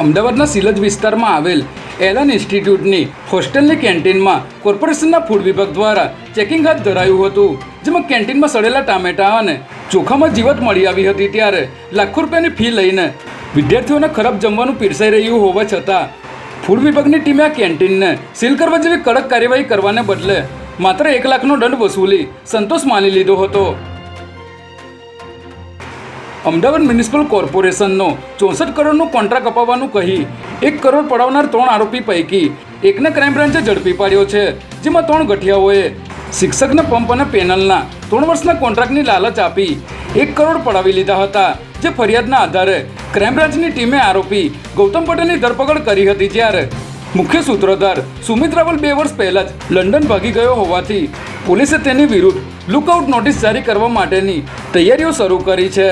અમદાવાદના સિલજ વિસ્તારમાં આવેલ એલન ઇન્સ્ટિટ્યૂટની હોસ્ટેલની કેન્ટીનમાં કોર્પોરેશનના ફૂડ વિભાગ દ્વારા ચેકિંગ હાથ ધરાયું હતું, જેમાં કેન્ટીનમાં સડેલા ટામેટા અને ચોખામાં જીવત મળી આવી હતી ત્યારે લાખો રૂપિયાની ફી લઈને વિદ્યાર્થીઓને ખરાબ જમવાનું પીરસાઈ રહ્યું હોવા છતાં ફૂડ વિભાગની ટીમે આ કેન્ટીનને સીલ કરવા જેવી કડક કાર્યવાહી કરવાને બદલે માત્ર એક લાખનો દંડ વસૂલી સંતોષ માની લીધો હતો. અમદાવાદ મ્યુનિસિપલ કોર્પોરેશનનો ચોસઠ કરોડનું કોન્ટ્રાક્ટ અપાવવાનું કહી, એક કરોડ પડાવનાર ત્રણ આરોપી પૈકી એકને ક્રાઇમ બ્રાન્ચે ઝડપી પાડ્યો છે, જેમાં ત્રણ ગઠિયાઓએ શિક્ષકના પંપ અને પેનલના ત્રણ વર્ષના કોન્ટ્રાક્ટની લાલચ આપી, એક કરોડ પડાવી લીધા હતા, જે ફરિયાદના આધારે ક્રાઇમ બ્રાન્ચની ટીમે આરોપી ગૌતમ પટેલની ધરપકડ કરી હતી જ્યારે મુખ્ય સૂત્રધાર સુમિત રાવલ બે વર્ષ પહેલા જ લંડન ભાગી ગયો હોવાથી પોલીસે તેની વિરુદ્ધ લુકઆઉટ નોટિસ જારી કરવા માટેની તૈયારીઓ શરૂ કરી છે.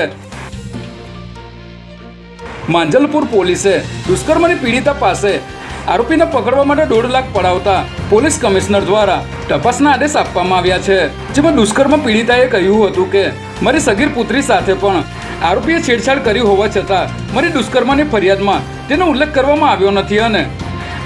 માંજલપુર પોલીસે દુષ્કર્મની પીડિતા પાસે આરોપીને પકડવા માટે દોઢ લાખ પડાવતા પોલીસ કમિશનર દ્વારા તપાસના આદેશ આપવામાં આવ્યા છે. જેમાં દુષ્કર્મ પીડિતાએ કહ્યું હતું કે, મારી સગીર પુત્રી સાથે પણ આરોપીએ છેડછાડ કરી હોવા છતાં મારી દુષ્કર્મની ફરિયાદમાં તેનો ઉલ્લેખ કરવામાં આવ્યો નથી અને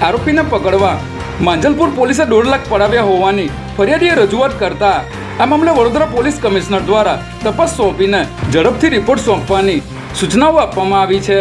આરોપીને પકડવા માંજલપુર પોલીસે દોઢ લાખ પડાવ્યા હોવાની ફરિયાદીએ રજૂઆત કરતા આ મામલે વડોદરા પોલીસ કમિશનર દ્વારા તપાસ સોંપીને ઝડપથી રિપોર્ટ સોંપવાની સૂચનાઓ આપવામાં આવી છે.